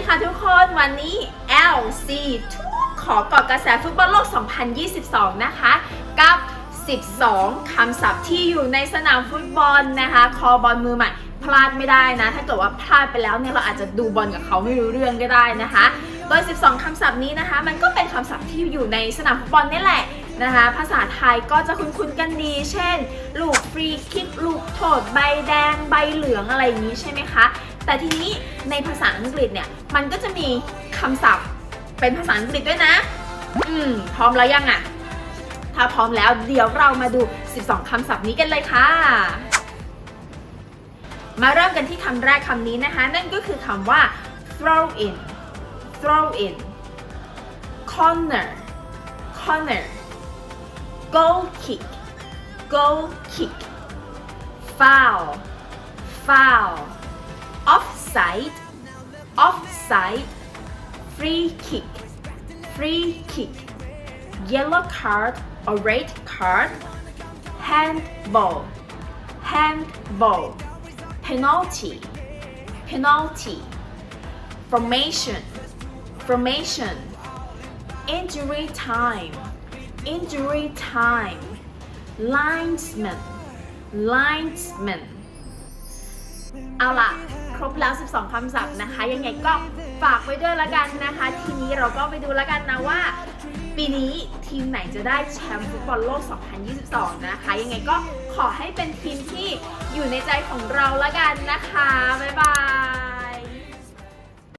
ดีค่ะทุกคนวันนี้ LC ทุกขอกาะกระแสฟุตบอลโลก 2022 นะคะ กับ 12 คำศัพท์ที่อยู่ในสนามฟุตบอลนะคะ คอบอลมือใหม่พลาดไม่ได้นะ ถ้าเกิดว่าพลาดไปแล้วเนี่ยเราอาจจะดูบอลกับเขาไม่รู้เรื่องก็ได้นะคะ โดย 12 คำศัพท์นี้นะคะ มันก็เป็นคำศัพท์ที่อยู่ในสนามฟุตบอลนี่แหละนะคะ ภาษาไทยก็จะคุ้นๆกันดี เช่น ลูกฟรีคิก ลูกโทษ ใบแดง ใบเหลืองอะไรอย่างนี้ใช่ไหมคะ แต่ทีนี้ในภาษาอังกฤษเนี่ย มันก็จะมีคำศัพท์เป็นภาษาอังกฤษด้วยนะ อืม พร้อมแล้วยังอะถ้าพร้อมแล้วเดี๋ยวเรามาดู 12 คำศัพท์นี้กันเลยค่ะ มาเริ่มกันที่คำแรกคำนี้นะคะ นั่นก็คือคำว่า throw in throw in corner corner goal kick goal kick foul foul offside offside free kick free kick yellow card or red card handball handball penalty penalty formation formation injury time injury time linesman linesman เอาล่ะ ครบแล้ว 12 คำศัพท์นะคะ ยังไงก็ฝากไว้ด้วยละกันนะคะ ทีนี้เราก็ไปดูละกันนะว่า ปีนี้ทีมไหนจะได้แชมป์ฟุตบอลโลก 2022 นะคะ ยังไงก็ขอให้เป็นทีมที่อยู่ในใจของเราละกันนะคะ บ๊ายบาย